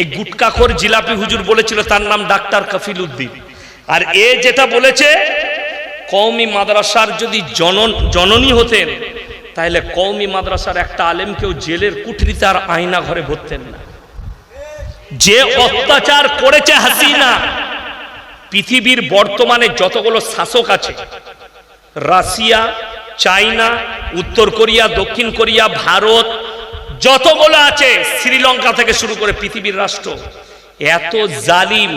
এই গুটকাখোর জিলাপি হুজুর বলেছিল, তার নাম ডাক্তার কফিল উদ্দিন। আর এ যেটা বলেছে, কওমি মাদ্রাসার যদি জনন, জননী হতেন তাহলে কওমি মাদ্রাসার একটা আলেমকেও জেলের কুঠরিতে আর আয়না ঘরে ভরতেন না। যে অত্যাচার করেছে হাসিনা, পৃথিবীর বর্তমানে যতগুলো শাসক আছে, রাশিয়া, চাইনা, উত্তর কোরিয়া, দক্ষিণ কোরিয়া, ভারত যতগুলো আছে শ্রীলঙ্কা থেকে শুরু করে পৃথিবীর রাষ্ট্র এত জালিম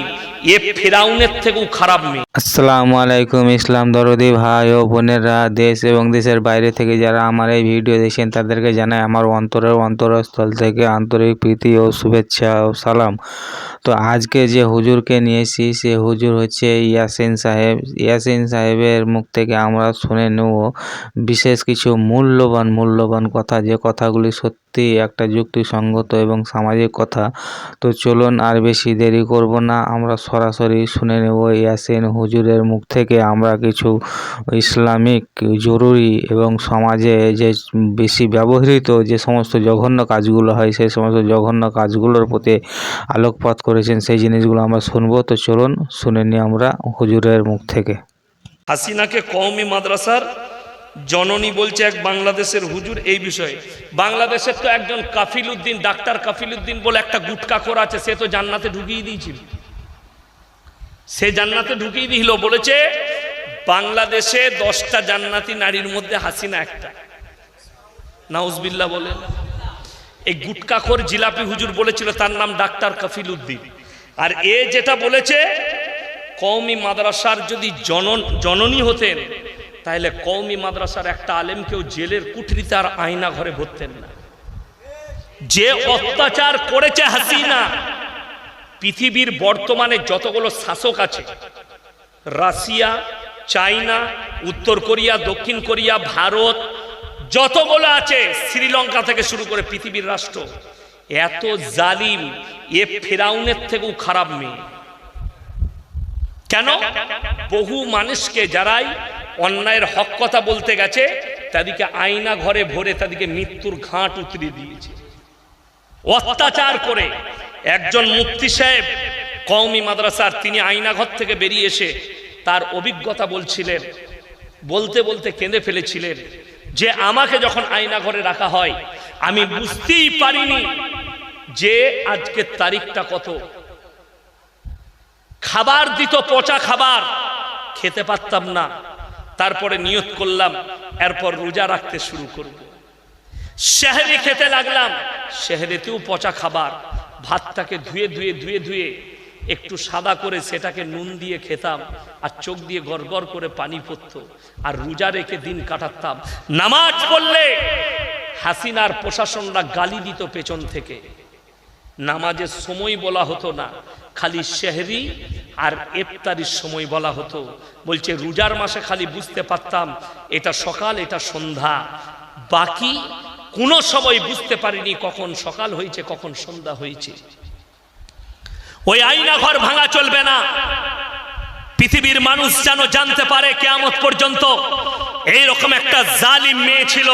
আসসালামু আলাইকুম ইসলাম দরদি ভাই ও বোনেরা, দেশ এবং দেশের বাইরে থেকে যারা আমার এই ভিডিও দেখছেন, তাদেরকে জানাই আমার অন্তরের অন্তরস্থল থেকে আন্তরিক প্রীতি ও শুভেচ্ছা ও সালাম। তো আজকে যে হুজুরকে নিয়েছি সে হুজুর হচ্ছে ইয়াসিন সাহেব। ইয়াসিন সাহেবের মুখ থেকে আমরা শুনে নেব বিশেষ কিছু মূল্যবান মূল্যবান কথা, যে কথাগুলি সত্যি একটা যুক্তিসঙ্গত এবং সামাজিক কথা। তো চলুন আর বেশি দেরি করব না, আমরা সরাসরি শুনে নেব, ইয়াসিন হুজুরের মুখ থেকে আমরা কিছু ইসলামিক, জরুরি এবং সমাজে যে বেশি ব্যবহৃত যে সমস্ত জঘন্য কাজগুলো হয়, সেই সমস্ত জঘন্য কাজগুলোর প্রতি আলোকপাত করেছেন, সেই জিনিসগুলো আমরা শুনব। তো চলুন, শুনে নিই আমরা হুজুরের মুখ থেকে। হাসিনাকে কওমি মাদ্রাসার জননী বলছে এক বাংলাদেশের হুজুর এই বিষয়ে। বাংলাদেশের তো একজন কাফিল উদ্দিন ডাক্তার কাফিল উদ্দিন বলে একটা গুটকা করা আছে, সে তো জান্নাতে ঢুকিয়ে দিয়েছিল। সে জান্নাতে ঢুকিয়ে দিল, বলেছে, বাংলাদেশে দশটা জান্নাতি নারীর মধ্যে হাসিনা একটা। নাউজবিল্লা বলে, এই গুটকাখোর জিলাপি হুজুর বলেছিল, তার নাম ডাক্তার কফিল উদ্দিন। আর এ যেটা বলেছে, কওমি মাদ্রাসার যদি জনন, জননী হতেন, তাহলে কওমি মাদ্রাসার একটা আলেমকেও জেলের কুঠরিতে আর আয়না ঘরে ভরতেন না। যে অত্যাচার করেছে হাসিনা পৃথিবীর বর্তমানে যতগুলো শাসক আছে, রাশিয়া, চাইনা, উত্তর কোরিয়া, দক্ষিণ কোরিয়া, ভারত, যতগুলো আছে, শ্রীলঙ্কা থেকে শুরু করে পৃথিবীর রাষ্ট্র, এত জালিম, এ ফেরাউনের থেকেও খারাপ মেয়ে। কেন? বহু মানুষকে যারাই অন্যায়ের হক কথা বলতে গেছে, তাদেরকে আয়না ঘরে ভরে তাদেরকে মৃত্যুর ঘাট উতরে দিয়েছে। অত্যাচার করে একজন মুফতি সাহেব কওমি মাদ্রাসার, তিনি আয়নাঘর থেকে বেরিয়ে এসে তার অভিজ্ঞতা বলছিলেন, বলতে বলতে কেঁদে ফেলেছিলেন যে আমাকে যখন আয়না ঘরে রাখা হয়, আমি বুঝতেই পারিনি যে আজকের তারিখটা কত। খাবার দিত পচা খাবার, খেতে পারতাম না। তারপরে নিয়ত করলাম, এরপর রোজা রাখতে শুরু করব। শেহরি খেতে লাগলাম, শেহরেতেও পচা খাবার। ভাতটাকে ধুয়ে ধুয়ে ধুয়ে ধুয়ে একটু সাদা করে সেটাকে নুন দিয়ে খেতাম, আর চোখ দিয়ে গড়গড় করে পানি পড়তো, আর রোজা রেখে দিন কাটাতাম। নামাজ পড়লে হাসিনার প্রশাসনরা গালি দিত পেছন থেকে। নামাজের সময় বলা হতো না, খালি শেহরি আর ইফতারির সময় বলা হতো। বলছে, রোজার মাসে খালি বুঝতে পারতাম, এটা সকাল, এটা সন্ধ্যা, বাকি কোনো সময় বুঝতে পারিনি কখন সকাল হয়েছে, কখন সন্ধ্যা হয়েছে। ওই আইনা ঘর ভাঙা চলবে না। পৃথিবীর মানুষ যেন জানতে পারে কেয়ামত পর্যন্ত এইরকম একটা জালিম মেয়ে ছিল,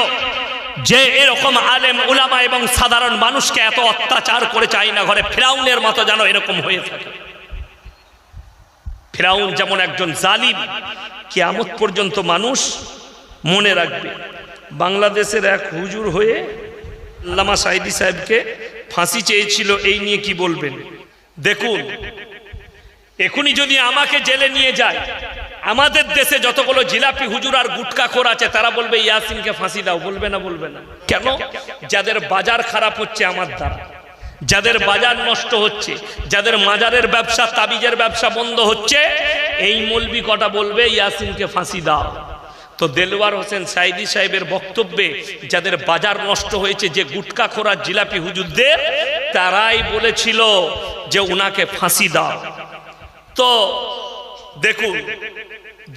যে এরকম আলেম, উলামা এবং সাধারণ মানুষকে এত অত্যাচার করে চাই না ঘরে ফেরাউনের মতো যেন এরকম হয়ে থাকে। ফেরাউন যেমন একজন জালিম, কেয়ামত পর্যন্ত মানুষ মনে রাখবে বাংলাদেশের এক হুজুর হয়ে আল্লামা সাইদি সাহেবকে ফাঁসি চেয়েছিল, এই নিয়ে কি বলবেন? দেখুন এখনই যদি আমাকে জেলে নিয়ে যায়, আমাদের দেশে যতগুলো জিলাপি হুজুর আর গুটকা খোর আছে, তারা বলবে, ইয়াসিনকে ফাঁসি দাও। বলবে না বলবে না। কেন? যাদের বাজার খারাপ হচ্ছে আমার দ্বারা। যাদের বাজার নষ্ট হচ্ছে, যাদের মাজারের ব্যবসা, তাবিজের ব্যবসা বন্ধ হচ্ছে, এই মলবি কটা বলবে, ইয়াসিনকে ফাঁসি দাও। তো দেলওয়ার হোসেন সাইদি সাহেবের বক্তব্যে যাদের বাজার নষ্ট হয়েছে, যে গুটকা খোরা জিলাপি হুজুরদের, তারাই বলেছিল যে উনাকে ফাঁসি দাও। তো দেখুন,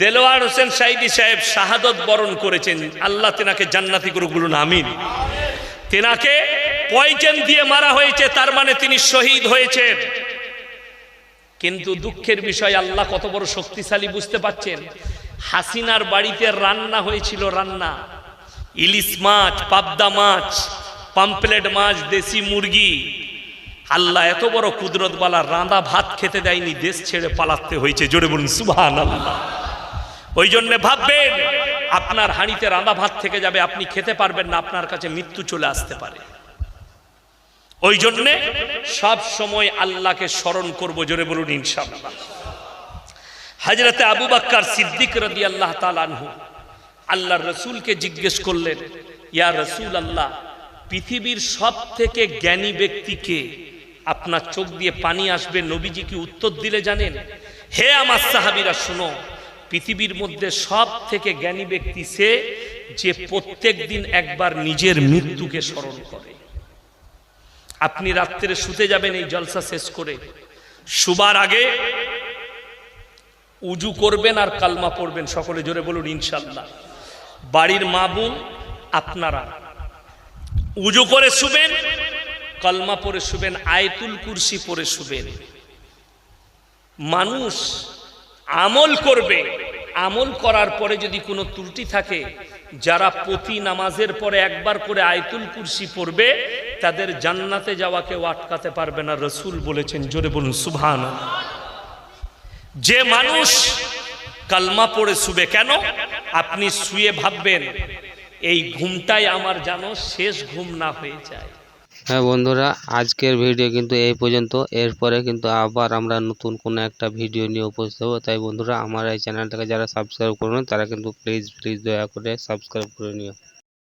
দেলোয়ার হোসেন সাইদি সাহেব শাহাদত বরণ করেছেন, আল্লাহ তেনাকে জান্নাতি করে বলুন, আমিন। তেনাকে পয়জেন দিয়ে মারা হয়েছে, তার মানে তিনি শহীদ হয়েছেন। কিন্তু দুঃখের বিষয়, আল্লাহ কত বড় শক্তিশালী বুঝতে পাচ্ছেন হাসিনার বাড়িতে রান্না হয়েছিল রান্না। ইলিশ মাছ, পাবদা মাছ, পাম্পলেট মাছ, দেশি মুরগি। আল্লাহ এত বড় কুদরতওয়ালা, রাঁধা ভাত খেতে দেয়নি, দেশ ছেড়ে পালাতে হয়েছে। জোরে বলুন সুবহান আল্লাহ ওই জন্যে ভাববেন, আপনার হাঁড়িতে রাঁধা ভাত থেকে যাবে, আপনি খেতে পারবেন না, আপনার কাছে মৃত্যু চলে আসতে পারে। ওই জন্যে সব সময় আল্লাহকে স্মরণ করব, জোরে বলুন, ইনশাআল্লাহ। হাজরতে আবু বাক্কার সিদ্দিক রদি আল্লাহ তালানহু আল্লাহ রসুলকে জিজ্ঞেস করলেন, ইয়া রসুল আল্লাহ পৃথিবীর সব থেকে জ্ঞানী ব্যক্তিকে আপনার চোখ দিয়ে পানি আসবে, নবীজি কি উত্তর দিলে জানেন? হে আমার সাহাবিরা, শুনো, পৃথিবীর মধ্যে সব থেকে জ্ঞানী ব্যক্তি সে যে প্রত্যেক দিন একবার নিজের মৃত্যুকে স্মরণ করে। আপনি রাত্রে শুতে যাবেন, এই জলসা শেষ করে। শুবার আগে উজু করবেন আর কালমা পড়বেন, সকলে জোরে বলুন, ইনশাল্লাহ। বাড়ির মা বোন, আপনারা উজু করে শুবেন, কলমা পরে শুবেন, আয়তুল কুরসি পরে শুবেন। মানুষ আমল করবে, আমল করার পরে যদি কোনো ত্রুটি থাকে, যারা প্রতি নামাজের পরে একবার করে আয়তুল কুরসি পড়বে, তাদের জান্নাতে যাওয়া কেউ আটকাতে পারবে না, রসুল বলেছেন, জোরে বলুন সুভান যে মানুষ কালমা পড়ে শুবে কেন? আপনি শুয়ে ভাববেন, এই ঘুমটাই আমার যেন শেষ ঘুম না হয়ে যায়। হ্যাঁ বন্ধুরা, আজকের ভিডিও কিন্তু এই পর্যন্ত। এরপরে কিন্তু আবার আমরা নতুন কোনো একটা ভিডিও নিয়ে উপস্থিত হব। তাই বন্ধুরা, আমার এই চ্যানেলটাকে যারা সাবস্ক্রাইব করবেন তারা কিন্তু প্লিজ প্লিজ দয়া করে সাবস্ক্রাইব করে নিও।